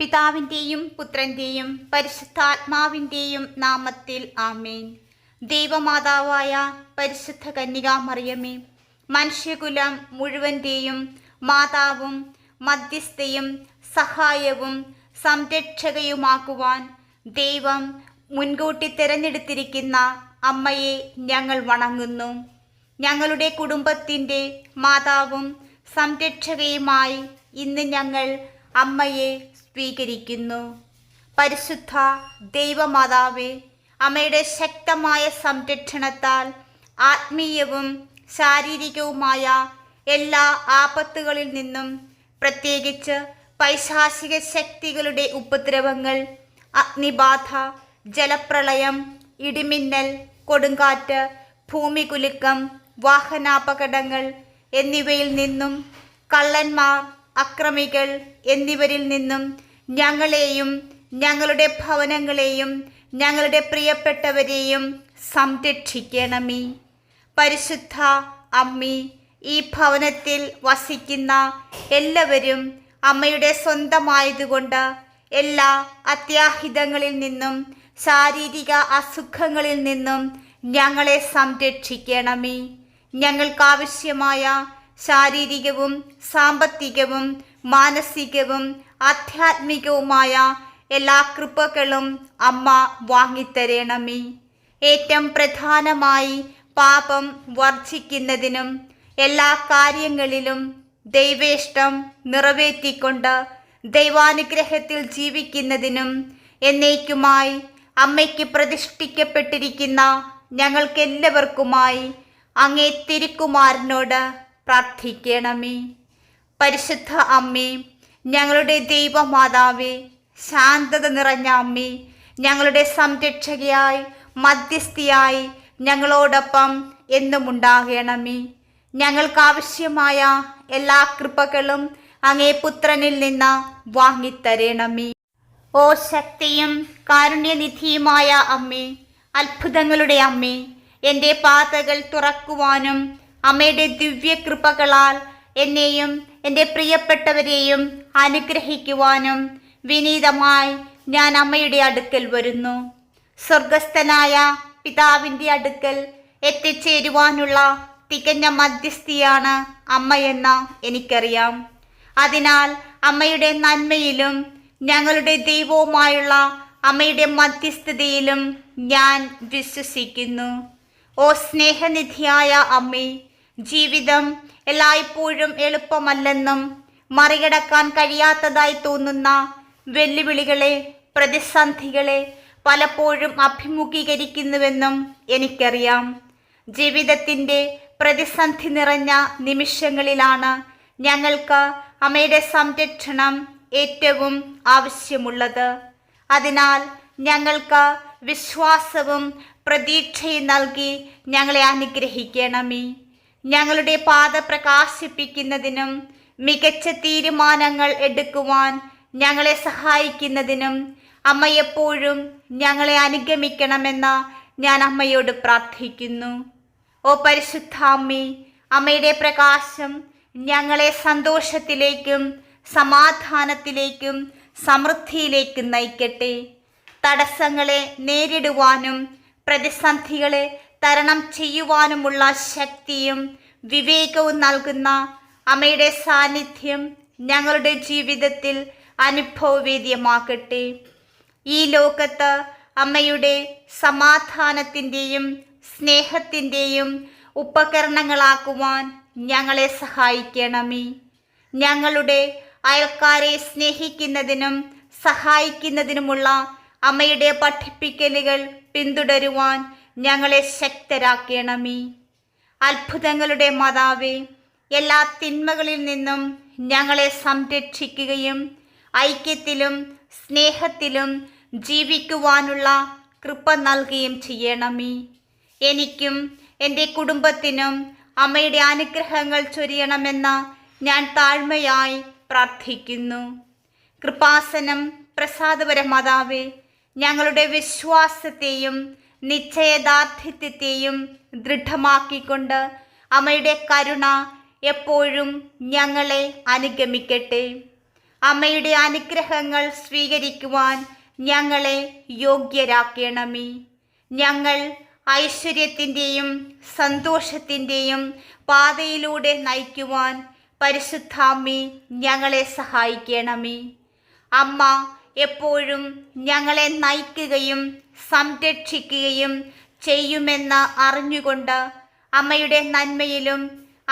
പിതാവിന്റെയും പുത്രന്റെയും പരിശുദ്ധാത്മാവിന്റെയും നാമത്തിൽ ആമേൻ. ദൈവമാതാവായ പരിശുദ്ധ കന്യകാമറിയമേ മനുഷ്യകുലം മുഴുവന്റെയും മാതാവും മധ്യസ്ഥയും സഹായവും സംരക്ഷകയുമാക്കുവാൻ ദൈവം മുൻകൂട്ടി തിരഞ്ഞെടുത്തിരിക്കുന്ന അമ്മയെ ഞങ്ങൾ വണങ്ങുന്നു. ഞങ്ങളുടെ കുടുംബത്തിന്റെ മാതാവും സംരക്ഷകയുമായി ഇന്ന് ഞങ്ങൾ അമ്മയെ സ്വീകരിക്കുന്നു. പരിശുദ്ധ ദൈവമാതാവേ അമ്മയുടെ ശക്തമായ സംരക്ഷണത്താൽ ആത്മീയവും ശാരീരികവുമായ എല്ലാ ആപത്തുകളിൽ നിന്നും പ്രത്യേകിച്ച് പൈശാചിക ശക്തികളുടെ ഉപദ്രവങ്ങൾ അഗ്നിബാധ ജലപ്രളയം ഇടിമിന്നൽ കൊടുങ്കാറ്റ് ഭൂമികുലുക്കം വാഹനാപകടങ്ങൾ എന്നിവയിൽ നിന്നും കള്ളന്മാർ അക്രമികൾ എന്നിവരിൽ നിന്നും ഞങ്ങളെയും ഞങ്ങളുടെ ഭവനങ്ങളെയും ഞങ്ങളുടെ പ്രിയപ്പെട്ടവരെയും സംരക്ഷിക്കണമേ. പരിശുദ്ധ അമ്മി ഈ ഭവനത്തിൽ വസിക്കുന്ന എല്ലാവരും അമ്മയുടെ സ്വന്തമായതുകൊണ്ട് എല്ലാ അത്യാഹിതങ്ങളിൽ നിന്നും ശാരീരിക അസുഖങ്ങളിൽ നിന്നും ഞങ്ങളെ സംരക്ഷിക്കണമേ. ഞങ്ങൾക്കാവശ്യമായ ശാരീരികവും സാമ്പത്തികവും മാനസികവും ആധ്യാത്മികവുമായ എല്ലാ കൃപകളും അമ്മ വാങ്ങിത്തരണമേ. ഏറ്റവും പ്രധാനമായി പാപം വർജിക്കുന്നതിനും എല്ലാ കാര്യങ്ങളിലും ദൈവേഷ്ടം നിറവേറ്റിക്കൊണ്ട് ദൈവാനുഗ്രഹത്തിൽ ജീവിക്കുന്നതിനും എന്നേക്കുമായി അമ്മയ്ക്ക് പ്രതിഷ്ഠിക്കപ്പെട്ടിരിക്കുന്ന ഞങ്ങൾക്കെല്ലാവർക്കുമായി അങ്ങേ തിരുക്കുമാരനോട് പ്രാർത്ഥിക്കണമേ. പരിശുദ്ധ അമ്മേ ഞങ്ങളുടെ ദൈവമാതാവേ ശാന്തത നിറഞ്ഞ അമ്മേ ഞങ്ങളുടെ സംരക്ഷകയായി മധ്യസ്ഥിയായി ഞങ്ങളോടൊപ്പം എന്നും ഉണ്ടാകണമേ. ഞങ്ങൾക്കാവശ്യമായ എല്ലാ കൃപകളും അങ്ങേ പുത്രനിൽ നിന്ന് വാങ്ങിത്തരണമേ. ഓ ശക്തിയും കാരുണ്യനിധിയുമായ അമ്മേ അത്ഭുതങ്ങളുടെ അമ്മേ എന്റെ പാതകൾ തുറക്കുവാനും അമ്മയുടെ ദിവ്യകൃപകളാൽ എന്നെയും എന്റെ പ്രിയപ്പെട്ടവരെയും അനുഗ്രഹിക്കുവാനും വിനീതമായി ഞാൻ അമ്മയുടെ അടുക്കൽ വരുന്നു. സ്വർഗസ്ഥനായ പിതാവിന്റെ അടുക്കൽ എത്തിച്ചേരുവാനുള്ള തികഞ്ഞ മധ്യസ്ഥിയാണ് അമ്മയെന്ന് എനിക്കറിയാം. അതിനാൽ അമ്മയുടെ നന്മയിലും ഞങ്ങളുടെ ദൈവവുമായുള്ള അമ്മയുടെ മധ്യസ്ഥതയിലും ഞാൻ വിശ്വസിക്കുന്നു. ഓ സ്നേഹനിധിയായ അമ്മേ ജീവിതം എല്ലായ്പ്പോഴും എളുപ്പമല്ലെന്നും മറികടക്കാൻ കഴിയാത്തതായി തോന്നുന്ന വെല്ലുവിളികളെ പ്രതിസന്ധികളെ പലപ്പോഴും അഭിമുഖീകരിക്കുന്നുവെന്നും എനിക്കറിയാം. ജീവിതത്തിന്റെ പ്രതിസന്ധി നിറഞ്ഞ നിമിഷങ്ങളിലാണ് ഞങ്ങൾക്ക് അമ്മയുടെ സംരക്ഷണം ഏറ്റവും ആവശ്യമുള്ളത്. അതിനാൽ ഞങ്ങൾക്ക് വിശ്വാസവും പ്രതീക്ഷയും നൽകി ഞങ്ങളെ അനുഗ്രഹിക്കണമേ. ഞങ്ങളുടെ പാത പ്രകാശിപ്പിക്കുന്നതിനും മികച്ച തീരുമാനങ്ങൾ എടുക്കുവാൻ ഞങ്ങളെ സഹായിക്കുന്നതിനും അമ്മ എപ്പോഴും ഞങ്ങളെ അനുഗമിക്കണമെന്ന് ഞാൻ അമ്മയോട് പ്രാർത്ഥിക്കുന്നു. ഓ പരിശുദ്ധ അമ്മേ അമ്മയുടെ പ്രകാശം ഞങ്ങളെ സന്തോഷത്തിലേക്കും സമാധാനത്തിലേക്കും സമൃദ്ധിയിലേക്കും നയിക്കട്ടെ. തടസ്സങ്ങളെ നേരിടുവാനും പ്രതിസന്ധികളെ തരണം ചെയ്യുവാനുമുള്ള ശക്തിയും വിവേകവും നൽകുന്ന അമ്മയുടെ സാന്നിധ്യം ഞങ്ങളുടെ ജീവിതത്തിൽ അനുഭവവേദ്യമാക്കട്ടെ ഈ ലോകത്ത് അമ്മയുടെ സമാധാനത്തിന്റെയും സ്നേഹത്തിന്റെയും ഉപകരണങ്ങളാക്കുവാൻ ഞങ്ങളെ സഹായിക്കണമേ. ഞങ്ങളുടെ അയൽക്കാരെ സ്നേഹിക്കുന്നതിനും സഹായിക്കുന്നതിനുമുള്ള അമ്മയുടെ പഠിപ്പിക്കലുകൾ പിന്തുടരുവാൻ ഞങ്ങളെ ശക്തരാക്കണമേ. അത്ഭുതങ്ങളുടെ മാതാവേ എല്ലാ തിന്മകളിൽ നിന്നും ഞങ്ങളെ സംരക്ഷിക്കുകയും ഐക്യത്തിലും സ്നേഹത്തിലും ജീവിക്കുവാനുള്ള കൃപ നൽകുകയും ചെയ്യണമേ. എനിക്കും എന്റെ കുടുംബത്തിനും അമ്മയുടെ അനുഗ്രഹങ്ങൾ ചൊരിയണമെന്ന് ഞാൻ താഴ്മയായി പ്രാർത്ഥിക്കുന്നു. കൃപാസനം പ്രസാദപര മാതാവേ ഞങ്ങളുടെ വിശ്വാസത്തെയും നിശ്ചയദാർഢ്യത്വത്തെയും ദൃഢമാക്കിക്കൊണ്ട് അമ്മയുടെ കരുണ എപ്പോഴും ഞങ്ങളെ അനുഗമിക്കട്ടെ. അമ്മയുടെ അനുഗ്രഹങ്ങൾ സ്വീകരിക്കുവാൻ ഞങ്ങളെ യോഗ്യരാക്കണമേ. ഞങ്ങൾ ഐശ്വര്യത്തിന്റെയും സന്തോഷത്തിന്റെയും പാതയിലൂടെ നയിക്കുവാൻ പരിശുദ്ധാമ്മി ഞങ്ങളെ സഹായിക്കണമേ. അമ്മ എപ്പോഴും ഞങ്ങളെ നയിക്കുകയും സംരക്ഷിക്കുകയും ചെയ്യുമെന്ന് അറിഞ്ഞുകൊണ്ട് അമ്മയുടെ നന്മയിലും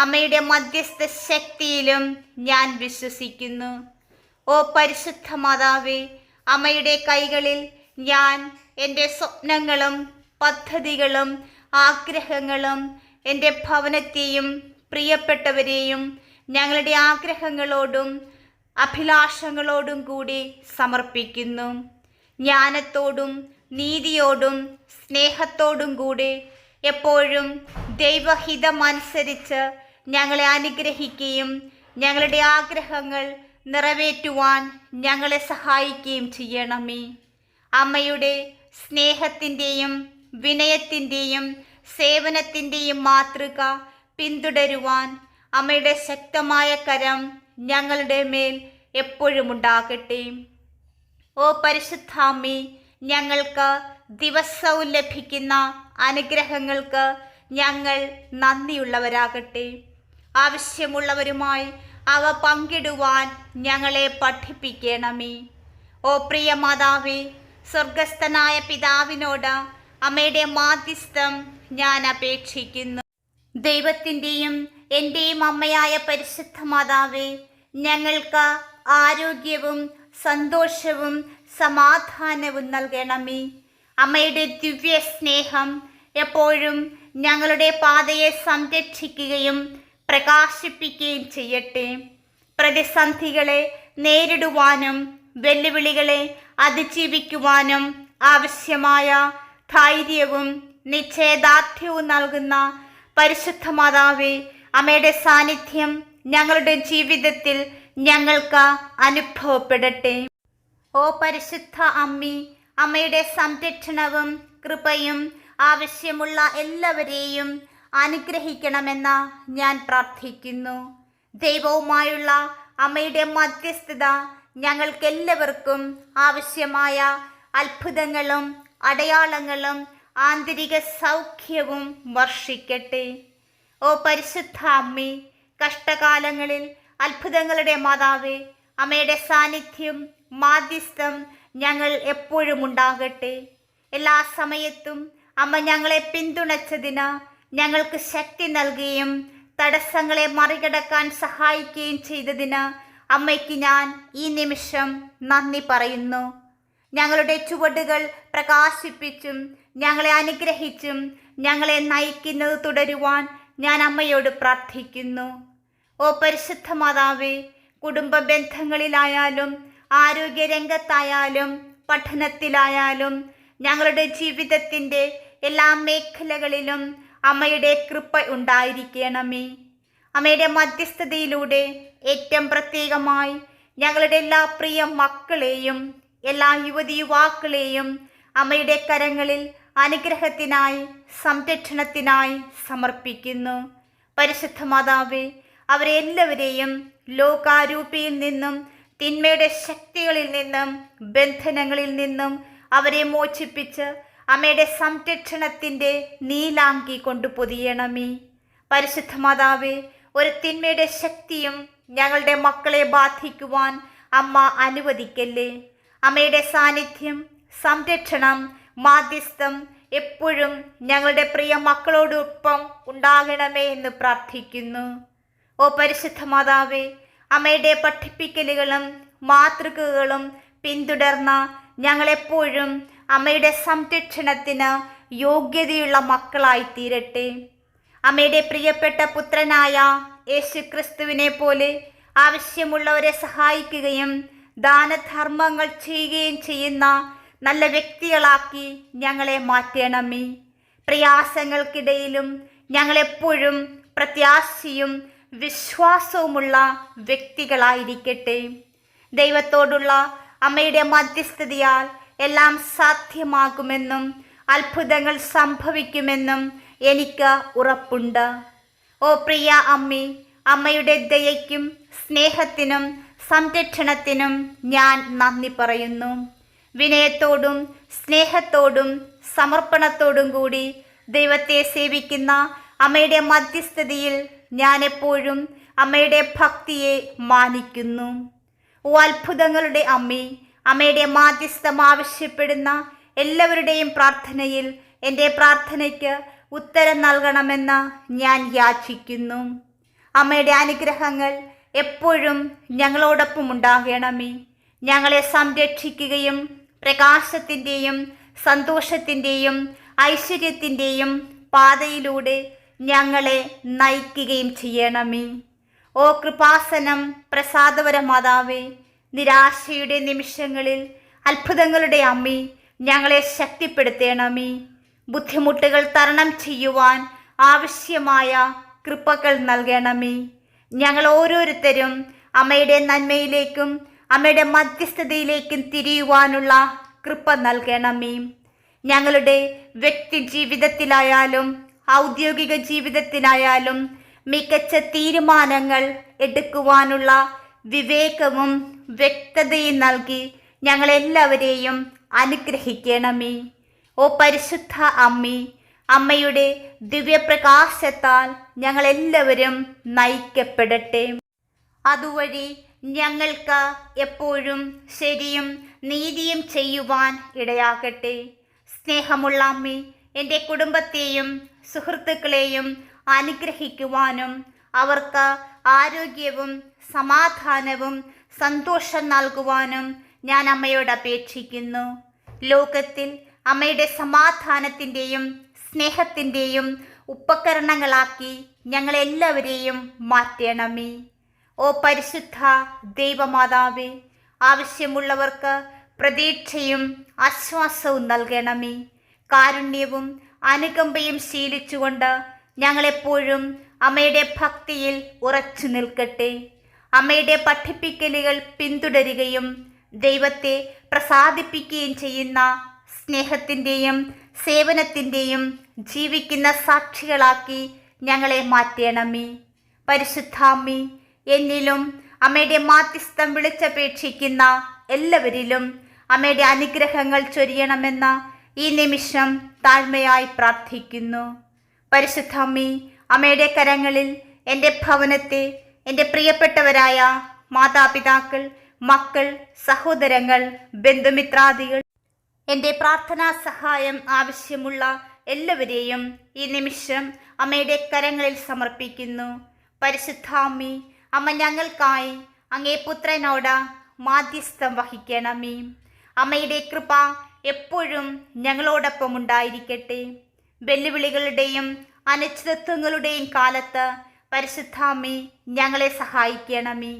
അമ്മയുടെ മധ്യസ്ഥ ശക്തിയിലും ഞാൻ വിശ്വസിക്കുന്നു. ഓ പരിശുദ്ധ മാതാവേ അമ്മയുടെ കൈകളിൽ ഞാൻ എന്റെ സ്വപ്നങ്ങളും പദ്ധതികളും ആഗ്രഹങ്ങളും എന്റെ ഭവനത്തെയും പ്രിയപ്പെട്ടവരെയും ഞങ്ങളുടെ ആഗ്രഹങ്ങളോടും അഭിലാഷങ്ങളോടും കൂടി സമർപ്പിക്കുന്നു. ജ്ഞാനത്തോടും നീതിയോടും സ്നേഹത്തോടും കൂടി എപ്പോഴും ദൈവഹിതമനുസരിച്ച് ഞങ്ങളെ അനുഗ്രഹിക്കുകയും ഞങ്ങളുടെ ആഗ്രഹങ്ങൾ നിറവേറ്റുവാൻ ഞങ്ങളെ സഹായിക്കുകയും ചെയ്യണമേ. അമ്മയുടെ സ്നേഹത്തിന്റെയും വിനയത്തിന്റെയും സേവനത്തിന്റെയും മാതൃക പിന്തുടരുവാൻ അമ്മയുടെ ശക്തമായ കരം ഞങ്ങളുടെ മേൽ എപ്പോഴും ഉണ്ടാകട്ടെ. ഓ പരിശുദ്ധാമ്മി ഞങ്ങൾക്ക് ദിവസവും ലഭിക്കുന്ന അനുഗ്രഹങ്ങൾക്ക് ഞങ്ങൾ നന്ദിയുള്ളവരാകട്ടെ. ആവശ്യമുള്ളവരുമായി അവ പങ്കിടുവാൻ ഞങ്ങളെ പഠിപ്പിക്കണമേ. ഓ പ്രിയ മാതാവേ സ്വർഗസ്ഥനായ പിതാവിനോട് അമ്മയുടെ മാധ്യസ്ഥം ഞാൻ അപേക്ഷിക്കുന്നു. ദൈവത്തിന്റെയും എന്റെയും അമ്മയായ പരിശുദ്ധ മാതാവേ ഞങ്ങൾക്ക് ആരോഗ്യവും സന്തോഷവും സമാധാനവും നൽകണമേ. അമ്മയുടെ ദിവ്യ സ്നേഹം എപ്പോഴും ഞങ്ങളുടെ പാതയെ സംരക്ഷിക്കുകയും പ്രകാശിപ്പിക്കുകയും ചെയ്യട്ടെ. പ്രതിസന്ധികളെ നേരിടുവാനും വെല്ലുവിളികളെ അതിജീവിക്കുവാനും ആവശ്യമായ ധൈര്യവും നിശ്ചയദാർഢ്യവും നൽകുന്ന പരിശുദ്ധ മാതാവേ അമ്മയുടെ സാന്നിധ്യം ഞങ്ങളുടെ ജീവിതത്തിൽ ഞങ്ങൾക്ക് അനുഭവപ്പെടട്ടെ. ഓ പരിശുദ്ധ അമ്മി അമ്മയുടെ സംരക്ഷണവും കൃപയും ആവശ്യമുള്ള എല്ലാവരെയും അനുഗ്രഹിക്കണമെന്ന് ഞാൻ പ്രാർത്ഥിക്കുന്നു. ദൈവവുമായുള്ള അമ്മയുടെ മധ്യസ്ഥത ഞങ്ങൾക്കെല്ലാവർക്കും ആവശ്യമായ അത്ഭുതങ്ങളും അടയാളങ്ങളും ആന്തരിക സൗഖ്യവും വർഷിക്കട്ടെ. ഓ പരിശുദ്ധ കഷ്ടകാലങ്ങളിൽ അത്ഭുതങ്ങളുടെ മാതാവേ അമ്മയുടെ സാന്നിധ്യം മാധ്യസ്ഥം ഞങ്ങൾ എപ്പോഴും ഉണ്ടാകട്ടെ. എല്ലാ സമയത്തും അമ്മ ഞങ്ങളെ പിന്തുണച്ചതിന് ഞങ്ങൾക്ക് ശക്തി നൽകുകയും തടസ്സങ്ങളെ മറികടക്കാൻ സഹായിക്കുകയും ചെയ്തതിന് അമ്മയ്ക്ക് ഞാൻ ഈ നിമിഷം നന്ദി പറയുന്നു. ഞങ്ങളുടെ ചുവടുകൾ പ്രകാശിപ്പിച്ചും ഞങ്ങളെ അനുഗ്രഹിച്ചും ഞങ്ങളെ നയിക്കുന്നത് തുടരുവാൻ ഞാൻ അമ്മയോട് പ്രാർത്ഥിക്കുന്നു. ഓ പരിശുദ്ധ മാതാവേ കുടുംബ ബന്ധങ്ങളിലായാലും ആരോഗ്യരംഗത്തായാലും പഠനത്തിലായാലും ഞങ്ങളുടെ ജീവിതത്തിന്റെ എല്ലാ മേഖലകളിലും അമ്മയുടെ കൃപ ഉണ്ടായിരിക്കണമേ. അമ്മയുടെ മധ്യസ്ഥതയിലൂടെ ഏറ്റവും പ്രത്യേകമായി ഞങ്ങളുടെ എല്ലാ പ്രിയ മക്കളെയും എല്ലാ യുവതി യുവാക്കളെയും അമ്മയുടെ കരങ്ങളിൽ അനുഗ്രഹത്തിനായി സംരക്ഷണത്തിനായി സമർപ്പിക്കുന്നു. പരിശുദ്ധ മാതാവെ അവരെല്ലാവരെയും ലോകാരൂപിയിൽ നിന്നും തിന്മയുടെ ശക്തികളിൽ നിന്നും ബന്ധനങ്ങളിൽ നിന്നും അവരെ മോചിപ്പിച്ച് അമ്മയുടെ സംരക്ഷണത്തിന്റെ നീലാങ്കി കൊണ്ട് പൊതിയണമേ. പരിശുദ്ധ മാതാവെ ഒരു തിന്മയുടെ ശക്തിയും ഞങ്ങളുടെ മക്കളെ ബാധിക്കുവാൻ അമ്മ അനുവദിക്കല്ലേ? അമ്മയുടെ സാന്നിധ്യം സംരക്ഷണം മാധ്യസ്ഥം എപ്പോഴും ഞങ്ങളുടെ പ്രിയ മക്കളോടൊപ്പം ഉണ്ടാകണമേ എന്ന് പ്രാർത്ഥിക്കുന്നു. ഓ പരിശുദ്ധ മാതാവേ അമ്മയുടെ പഠിപ്പിക്കലുകളും മാതൃകകളും പിന്തുടർന്ന ഞങ്ങളെപ്പോഴും അമ്മയുടെ സംരക്ഷണത്തിന് യോഗ്യതയുള്ള മക്കളായി തീരട്ടെ അമ്മയുടെ പ്രിയപ്പെട്ട പുത്രനായ യേശു ക്രിസ്തുവിനെ പോലെ ആവശ്യമുള്ളവരെ സഹായിക്കുകയും ദാനധർമ്മങ്ങൾ ചെയ്യുകയും ചെയ്യുന്ന നല്ല വ്യക്തികളാക്കി ഞങ്ങളെ മാറ്റണമേ. പ്രയാസങ്ങൾക്കിടയിലും ഞങ്ങളെപ്പോഴും പ്രത്യാശയും വിശ്വാസവുമുള്ള വ്യക്തികളായിരിക്കട്ടെ. ദൈവത്തോടുള്ള അമ്മയുടെ മധ്യസ്ഥതയാൽ എല്ലാം സാധ്യമാകുമെന്നും അത്ഭുതങ്ങൾ സംഭവിക്കുമെന്നും എനിക്ക് ഉറപ്പുണ്ട്. ഓ പ്രിയ അമ്മി അമ്മയുടെ ദയയ്ക്കും സ്നേഹത്തിനും സംരക്ഷണത്തിനും ഞാൻ നന്ദി പറയുന്നു. വിനയത്തോടും സ്നേഹത്തോടും സമർപ്പണത്തോടും കൂടി ദൈവത്തെ സേവിക്കുന്ന അമ്മയുടെ മധ്യസ്ഥതയിൽ ഞാൻ എപ്പോഴും അമ്മയുടെ ഭക്തിയെ മാനിക്കുന്നു. ഓ അത്ഭുതങ്ങളുടെ അമ്മേ അമ്മയുടെ മാധ്യസ്ഥം ആവശ്യപ്പെടുന്ന എല്ലാവരുടെയും പ്രാർത്ഥനയിൽ എന്റെ പ്രാർത്ഥനയ്ക്ക് ഉത്തരം നൽകണമെന്ന് ഞാൻ യാചിക്കുന്നു. അമ്മയുടെ അനുഗ്രഹങ്ങൾ എപ്പോഴും ഞങ്ങളോടൊപ്പം ഉണ്ടാകണമേ. ഞങ്ങളെ സംരക്ഷിക്കുകയും പ്രകാശത്തിന്റെയും സന്തോഷത്തിന്റെയും ഐശ്വര്യത്തിന്റെയും പാതയിലൂടെ ഞങ്ങളെ നയിക്കുകയും ചെയ്യണമേ. ഓ കൃപാസനം പ്രസാദവര മാതാവേ നിരാശയുടെ നിമിഷങ്ങളിൽ അത്ഭുതങ്ങളുടെ അമ്മി ഞങ്ങളെ ശക്തിപ്പെടുത്തണമേ. ബുദ്ധിമുട്ടുകൾ തരണം ചെയ്യുവാൻ ആവശ്യമായ കൃപകൾ നൽകണമേ. ഞങ്ങൾ ഓരോരുത്തരും അമ്മയുടെ നന്മയിലേക്കും അമ്മയുടെ മധ്യസ്ഥതയിലേക്കും തിരിയുവാനുള്ള കൃപ നൽകണമേ. ഞങ്ങളുടെ വ്യക്തി ജീവിതത്തിലായാലും ഔദ്യോഗിക ജീവിതത്തിലായാലും മികച്ച തീരുമാനങ്ങൾ എടുക്കുവാനുള്ള വിവേകവും വ്യക്തതയും നൽകി ഞങ്ങളെല്ലാവരെയും അനുഗ്രഹിക്കണമേ. ഓ പരിശുദ്ധ അമ്മി അമ്മയുടെ ദിവ്യപ്രകാശത്താൽ ഞങ്ങളെല്ലാവരും നയിക്കപ്പെടട്ടെ. അതുവഴി ഞങ്ങൾക്ക് എപ്പോഴും ശരിയും നീതിയും ചെയ്യുവാൻ ഇടയാകട്ടെ. സ്നേഹമുള്ള അമ്മി എന്റെ കുടുംബത്തെയും സുഹൃത്തുക്കളെയും അനുഗ്രഹിക്കുവാനും അവർക്ക് ആരോഗ്യവും സമാധാനവും സന്തോഷം നൽകുവാനും ഞാൻ അമ്മയോട് അപേക്ഷിക്കുന്നു. ലോകത്തിൽ അമ്മയുടെ സമാധാനത്തിന്റെയും സ്നേഹത്തിന്റെയും ഉപകരണങ്ങളാക്കി ഞങ്ങളെല്ലാവരെയും മാറ്റണമേ. ഓ പരിശുദ്ധ ദൈവമാതാവേ ആവശ്യമുള്ളവർക്ക് പ്രതീക്ഷയും ആശ്വാസവും നൽകണമേ. കാരുണ്യവും അനുകമ്പയും ശീലിച്ചുകൊണ്ട് ഞങ്ങളെപ്പോഴും അമ്മയുടെ ഭക്തിയിൽ ഉറച്ചു നിൽക്കട്ടെ. അമ്മയുടെ പഠിപ്പിക്കലുകൾ പിന്തുടരുകയും ദൈവത്തെ പ്രസാദിപ്പിക്കുകയും ചെയ്യുന്ന സ്നേഹത്തിന്റെയും സേവനത്തിന്റെയും ജീവിക്കുന്ന സാക്ഷികളാക്കി ഞങ്ങളെ മാറ്റണമേ. പരിശുദ്ധാമ്മി എന്നിലും അമ്മയുടെ മാധ്യസ്ഥം വിളിച്ചപേക്ഷിക്കുന്ന എല്ലാവരിലും അമ്മയുടെ അനുഗ്രഹങ്ങൾ ചൊരിയണമെന്ന ഈ നിമിഷം താഴ്മയായി പ്രാർത്ഥിക്കുന്നു. പരിശുദ്ധ അമ്മി അമ്മയുടെ കരങ്ങളിൽ എന്റെ ഭവനത്തെ എന്റെ പ്രിയപ്പെട്ടവരായ മാതാപിതാക്കൾ മക്കൾ സഹോദരങ്ങൾ ബന്ധുമിത്രാദികൾ എന്റെ പ്രാർത്ഥനാ സഹായം ആവശ്യമുള്ള എല്ലാവരെയും ഈ നിമിഷം അമ്മയുടെ കരങ്ങളിൽ സമർപ്പിക്കുന്നു. പരിശുദ്ധാമ്മി അമ്മ ഞങ്ങൾക്കായി അങ്ങേ പുത്രനോട് മാധ്യസ്ഥം വഹിക്കണമേ. അമ്മയുടെ കൃപ എപ്പോഴും ഞങ്ങളോടൊപ്പം ഉണ്ടായിരിക്കട്ടെ. വെല്ലുവിളികളുടെയും അനിശ്ചിതത്വങ്ങളുടെയും കാലത്ത് പരിശുദ്ധാമ്മി ഞങ്ങളെ സഹായിക്കണമേ.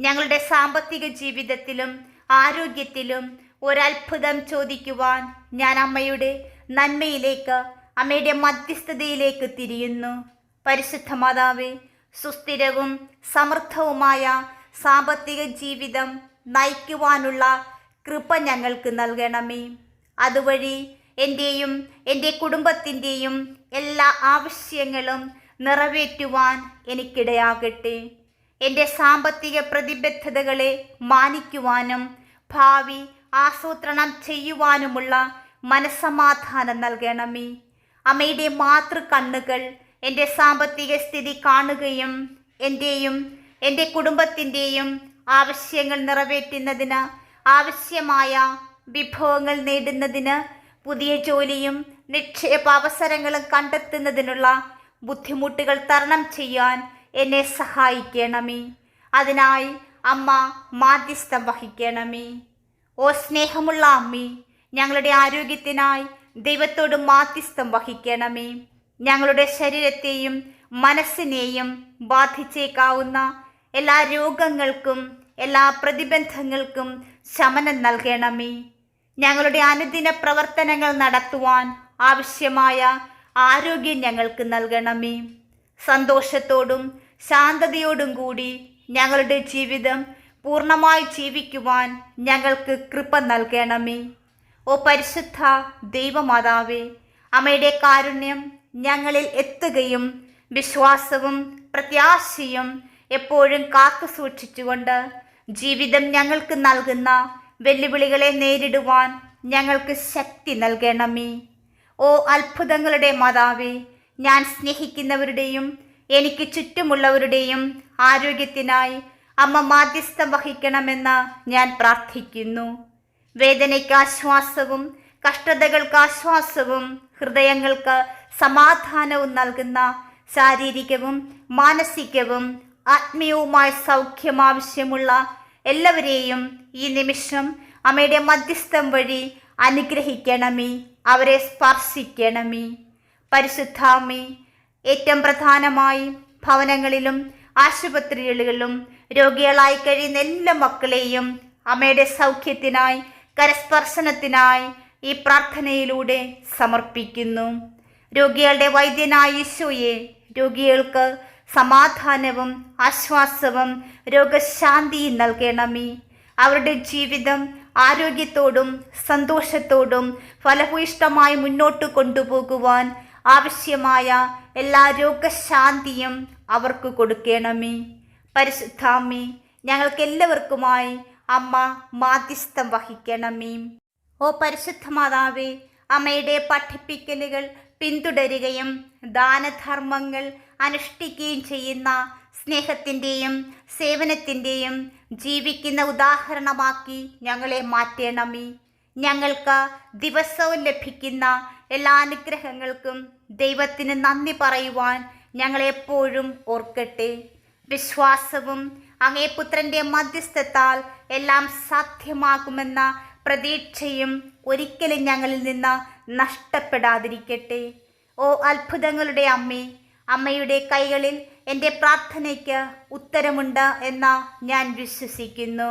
ഞങ്ങളുടെ സാമ്പത്തിക ജീവിതത്തിലും ആരോഗ്യത്തിലും ഒരത്ഭുതം ചോദിക്കുവാൻ ഞാൻ അമ്മയുടെ നന്മയിലേക്ക് അമ്മയുടെ മധ്യസ്ഥതയിലേക്ക് തിരിയുന്നു. പരിശുദ്ധ മാതാവേ സുസ്ഥിരവും സമൃദ്ധവുമായ സാമ്പത്തിക ജീവിതം നയിക്കുവാനുള്ള കൃപ ഞങ്ങൾക്ക് നൽകണമേ. അതുവഴി എന്റെയും എന്റെ കുടുംബത്തിന്റെയും എല്ലാ ആവശ്യങ്ങളും നിറവേറ്റുവാൻ എനിക്കിടയാകട്ടെ. എന്റെ സാമ്പത്തിക പ്രതിബദ്ധതകളെ മാനിക്കുവാനും ഭാവി ആസൂത്രണം ചെയ്യുവാനുമുള്ള മനസ്സമാധാനം നൽകണമേ. അമ്മയുടെ മാതൃകണ്ണുകൾ എന്റെ സാമ്പത്തിക സ്ഥിതി കാണുകയും എന്റെയും എന്റെ കുടുംബത്തിന്റെയും ആവശ്യങ്ങൾ നിറവേറ്റുന്നതിന് ആവശ്യമായ വിഭവങ്ങൾ നേടുന്നതിന് പുതിയ ജോലിയും നിക്ഷേപ അവസരങ്ങളും കണ്ടെത്തുന്നതിനുള്ള ബുദ്ധിമുട്ടുകൾ തരണം ചെയ്യാൻ എന്നെ സഹായിക്കണമേ. അതിനായി അമ്മ മാധ്യസ്ഥം വഹിക്കണമേ. ഓ സ്നേഹമുള്ള അമ്മി ഞങ്ങളുടെ ആരോഗ്യത്തിനായി ദൈവത്തോട് മാധ്യസ്ഥം വഹിക്കണമേ. ഞങ്ങളുടെ ശരീരത്തെയും മനസ്സിനെയും ബാധിച്ചേക്കാവുന്ന എല്ലാ രോഗങ്ങൾക്കും എല്ലാ പ്രതിബന്ധങ്ങൾക്കും ശമനം നൽകണമേ. ഞങ്ങളുടെ അനുദിന പ്രവർത്തനങ്ങൾ നടത്തുവാൻ ആവശ്യമായ ആരോഗ്യം ഞങ്ങൾക്ക് നൽകണമേ. സന്തോഷത്തോടും ശാന്തതയോടും കൂടി ഞങ്ങളുടെ ജീവിതം പൂർണമായി ജീവിക്കുവാൻ ഞങ്ങൾക്ക് കൃപ നൽകണമേ. ഓ പരിശുദ്ധ ദൈവമാതാവേ അമ്മയുടെ കാരുണ്യം ഞങ്ങളിൽ എത്തുകയും വിശ്വാസവും പ്രത്യാശയും എപ്പോഴും കാത്തു സൂക്ഷിച്ചുകൊണ്ട് ജീവിതം ഞങ്ങൾക്ക് നൽകുന്ന വെല്ലുവിളികളെ നേരിടുവാൻ ഞങ്ങൾക്ക് ശക്തി നൽകണമേ. ഓ അത്ഭുതങ്ങളുടെ മാതാവേ ഞാൻ സ്നേഹിക്കുന്നവരുടെയും എനിക്ക് ചുറ്റുമുള്ളവരുടെയും ആരോഗ്യത്തിനായി അമ്മ മാധ്യസ്ഥം വഹിക്കണമെന്ന് ഞാൻ പ്രാർത്ഥിക്കുന്നു. വേദനയ്ക്ക് ആശ്വാസവും കഷ്ടതകൾക്ക് ആശ്വാസവും ഹൃദയങ്ങൾക്ക് സമാധാനവും നൽകുന്ന ശാരീരികവും മാനസികവും ആത്മീയവുമായ സൗഖ്യം ആവശ്യമുള്ള എല്ലാവരെയും ഈ നിമിഷം അമ്മയുടെ മധ്യസ്ഥം വഴി അനുഗ്രഹിക്കണമേ അവരെ സ്പർശിക്കണമേ. പരിശുദ്ധാമേ ഏറ്റവും പ്രധാനമായി ഭവനങ്ങളിലും ആശുപത്രികളിലും രോഗികളായി കഴിയുന്ന എല്ലാ മക്കളെയും അമ്മയുടെ സൗഖ്യത്തിനായി കരസ്പർശനത്തിനായി ഈ പ്രാർത്ഥനയിലൂടെ സമർപ്പിക്കുന്നു. രോഗികളുടെ വൈദ്യനായ ഈശോയെ രോഗികൾക്ക് സമാധാനവും ആശ്വാസവും രോഗശാന്തിയും നൽകണമേ. അവരുടെ ജീവിതം ആരോഗ്യത്തോടും സന്തോഷത്തോടും ഫലഭൂയിഷ്ടമായി മുന്നോട്ട് കൊണ്ടുപോകുവാൻ ആവശ്യമായ എല്ലാ രോഗശാന്തിയും അവർക്ക് കൊടുക്കണമേ. പരിശുദ്ധാമി ഞങ്ങൾക്കെല്ലാവർക്കുമായി അമ്മ മാധ്യസ്ഥം വഹിക്കണമേ. ഓ പരിശുദ്ധ മാതാവേ അമ്മയുടെ പഠിപ്പിക്കലുകൾ പിന്തുടരുകയും ദാനധർമ്മങ്ങൾ അനുഷ്ഠിക്കുകയും ചെയ്യുന്ന സ്നേഹത്തിന്റെയും സേവനത്തിന്റെയും ജീവിക്കുന്ന ഉദാഹരണമാക്കി ഞങ്ങളെ മാറ്റണമേ. ഞങ്ങൾക്ക് ദിവസവും ലഭിക്കുന്ന എല്ലാ അനുഗ്രഹങ്ങൾക്കും ദൈവത്തിന് നന്ദി പറയുവാൻ ഞങ്ങളെപ്പോഴും ഓർക്കട്ടെ. വിശ്വാസവും അങ്ങേപുത്രന്റെ മധ്യസ്ഥത്താൽ എല്ലാം സാധ്യമാകുമെന്ന പ്രതീക്ഷയും ഒരിക്കലും ഞങ്ങളിൽ നിന്ന് നഷ്ടപ്പെടാതിരിക്കട്ടെ. ഓ അത്ഭുതങ്ങളുടെ അമ്മേ അമ്മയുടെ കൈകളിൽ എന്റെ പ്രാർത്ഥനയ്ക്ക് ഉത്തരമുണ്ട് എന്ന് ഞാൻ വിശ്വസിക്കുന്നു.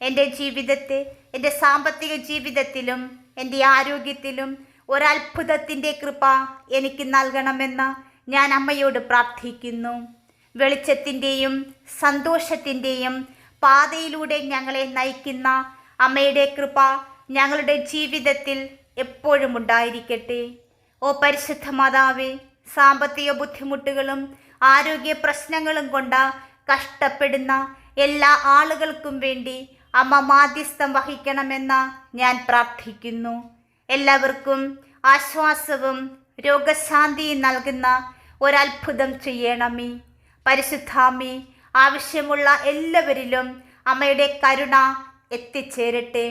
എന്റെ ജീവിതത്തെ എന്റെ സാമ്പത്തിക ജീവിതത്തിലും എന്റെ ആരോഗ്യത്തിലും ഒരത്ഭുതത്തിന്റെ കൃപ എനിക്ക് നൽകണമെന്ന് ഞാൻ അമ്മയോട് പ്രാർത്ഥിക്കുന്നു. വെളിച്ചത്തിന്റെയും സന്തോഷത്തിന്റെയും പാതയിലൂടെ ഞങ്ങളെ നയിക്കുന്ന അമ്മയുടെ കൃപ ഞങ്ങളുടെ ജീവിതത്തിൽ എപ്പോഴും ഉണ്ടായിരിക്കട്ടെ. ഓ പരിശുദ്ധ മാതാവേ സാമ്പത്തിക ബുദ്ധിമുട്ടുകളും ആരോഗ്യ പ്രശ്നങ്ങളും കൊണ്ട് കഷ്ടപ്പെടുന്ന എല്ലാ ആളുകൾക്കും വേണ്ടി അമ്മ മാധ്യസ്ഥം വഹിക്കണമെന്ന് ഞാൻ പ്രാർത്ഥിക്കുന്നു. എല്ലാവർക്കും ആശ്വാസവും രോഗശാന്തിയും നൽകുന്ന ഒരത്ഭുതം ചെയ്യണമേ. പരിശുദ്ധാമി ആവശ്യമുള്ള എല്ലാവരിലും അമ്മയുടെ കരുണ എത്തിച്ചേരട്ടെ.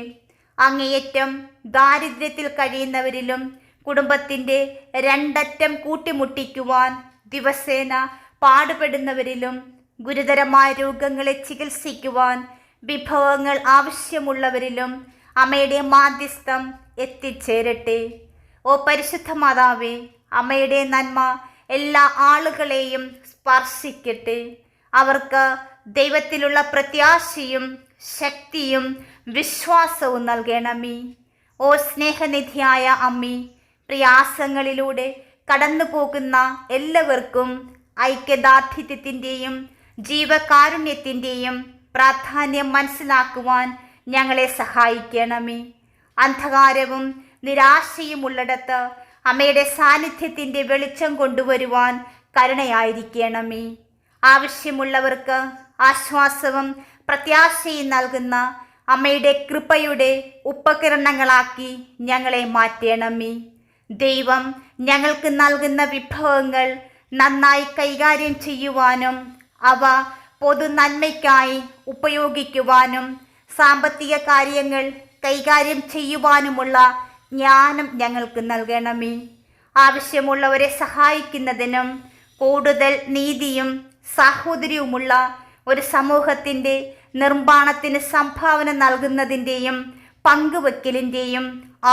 അങ്ങേയറ്റം ദാരിദ്ര്യത്തിൽ കഴിയുന്നവരിലും കുടുംബത്തിന്റെ രണ്ടറ്റം കൂട്ടിമുട്ടിക്കുവാൻ ദിവസേന പാടുപെടുന്നവരിലും ഗുരുതരമായ രോഗങ്ങളെ ചികിത്സിക്കുവാൻ വിഭവങ്ങൾ ആവശ്യമുള്ളവരിലും അമ്മയുടെ മാധ്യസ്ഥം എത്തിച്ചേരട്ടെ. ഓ പരിശുദ്ധ മാതാവേ അമ്മയുടെ നന്മ എല്ലാ ആളുകളെയും സ്പർശിക്കട്ടെ. അവർക്ക് ദൈവത്തിലുള്ള പ്രത്യാശയും ശക്തിയും വിശ്വാസവും നൽകണമേ. ഓ സ്നേഹനിധിയായ അമ്മി പ്രയാസങ്ങളിലൂടെ കടന്നു പോകുന്ന എല്ലാവർക്കും ഐക്യദാർഢ്യത്തിന്റെയും ജീവകാരുണ്യത്തിന്റെയും പ്രാധാന്യം മനസ്സിലാക്കുവാൻ ഞങ്ങളെ സഹായിക്കണമേ. അന്ധകാരവും നിരാശയും ഉള്ളിടത്ത് അമ്മയുടെ സാന്നിധ്യത്തിന്റെ വെളിച്ചം കൊണ്ടുവരുവാൻ കരുണയായിരിക്കണമേ. ആവശ്യമുള്ളവർക്ക് ആശ്വാസവും പ്രത്യാശയും നൽകുന്ന അമ്മയുടെ കൃപയുടെ ഉപകരണങ്ങളാക്കി ഞങ്ങളെ മാറ്റണമേ. ദൈവം ഞങ്ങൾക്ക് നൽകുന്ന വിഭവങ്ങൾ നന്നായി കൈകാര്യം ചെയ്യുവാനും അവ പൊതു നന്മയ്ക്കായി ഉപയോഗിക്കുവാനും സാമ്പത്തിക കാര്യങ്ങൾ കൈകാര്യം ചെയ്യുവാനുമുള്ള ജ്ഞാനം ഞങ്ങൾക്ക് നൽകണമേ. ആവശ്യമുള്ളവരെ സഹായിക്കുന്നതിനും കൂടുതൽ നീതിയും സാഹോദര്യവുമുള്ള ഒരു സമൂഹത്തിന്റെ നിർമ്മാണത്തിന് സംഭാവന നൽകുന്നതിന്റെയും പങ്കുവെക്കലിന്റെയും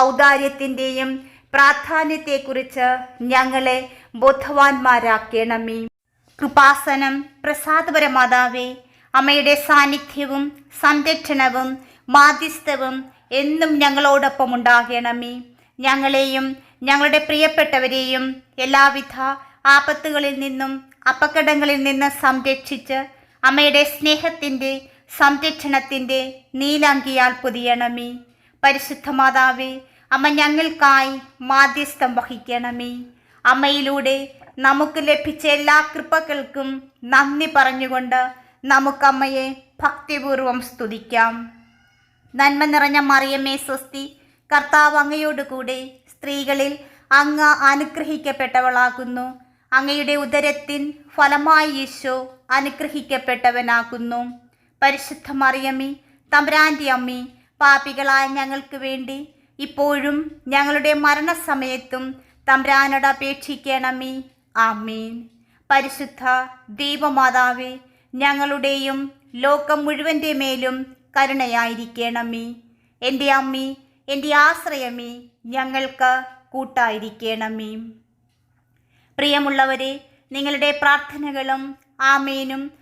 ഔദാര്യത്തിന്റെയും പ്രാധാന്യത്തെക്കുറിച്ച് ഞങ്ങളെ ബോധവാന്മാരാക്കണമേ. കൃപാസനം പ്രസാദപര മാതാവേ അമ്മയുടെ സാന്നിധ്യവും സംരക്ഷണവും മാധ്യസ്ഥവും എന്നും ഞങ്ങളോടൊപ്പം ഉണ്ടാകണമേ. ഞങ്ങളെയും ഞങ്ങളുടെ പ്രിയപ്പെട്ടവരെയും എല്ലാവിധ ആപത്തുകളിൽ നിന്നും അപകടങ്ങളിൽ നിന്ന് സംരക്ഷിച്ച് അമ്മയുടെ സ്നേഹത്തിന്റെ സംരക്ഷണത്തിന്റെ നീലാങ്കിയാൽ പൊതിയണമേ. പരിശുദ്ധ മാതാവേ അമ്മ ഞങ്ങൾക്കായി മാധ്യസ്ഥം വഹിക്കണമേ. അമ്മയിലൂടെ നമുക്ക് ലഭിച്ച എല്ലാ കൃപകൾക്കും നന്ദി പറഞ്ഞുകൊണ്ട് നമുക്കമ്മയെ ഭക്തിപൂർവം സ്തുതിക്കാം. നന്മ നിറഞ്ഞ മറിയമ്മേ സ്വസ്തി കർത്താവ് അങ്ങയോടുകൂടെ സ്ത്രീകളിൽ അങ്ങ് അനുഗ്രഹിക്കപ്പെട്ടവളാകുന്നു. അങ്ങയുടെ ഉദരത്തിൻ ഫലമായി ഈശോ അനുഗ്രഹിക്കപ്പെട്ടവനാകുന്നു. പരിശുദ്ധ മറിയമ്മി തമ്പുരാന്റെ അമ്മി പാപികളായ ഞങ്ങൾക്ക് വേണ്ടി ഇപ്പോഴും ഞങ്ങളുടെ മരണസമയത്തും തമ്പുരാനോട് അപേക്ഷിക്കണമേ. ആമീൻ. പരിശുദ്ധ ദൈവമാതാവേ ഞങ്ങളുടെയും ലോകം മുഴുവന്റെ മേലും കരുണയായിരിക്കണമേ. എന്റെ അമ്മി എന്റെ ആശ്രയമേ ഞങ്ങൾക്ക് കൂട്ടായിരിക്കണമേ. പ്രിയമുള്ളവരെ നിങ്ങളുടെ പ്രാർത്ഥനകളും ആമേനും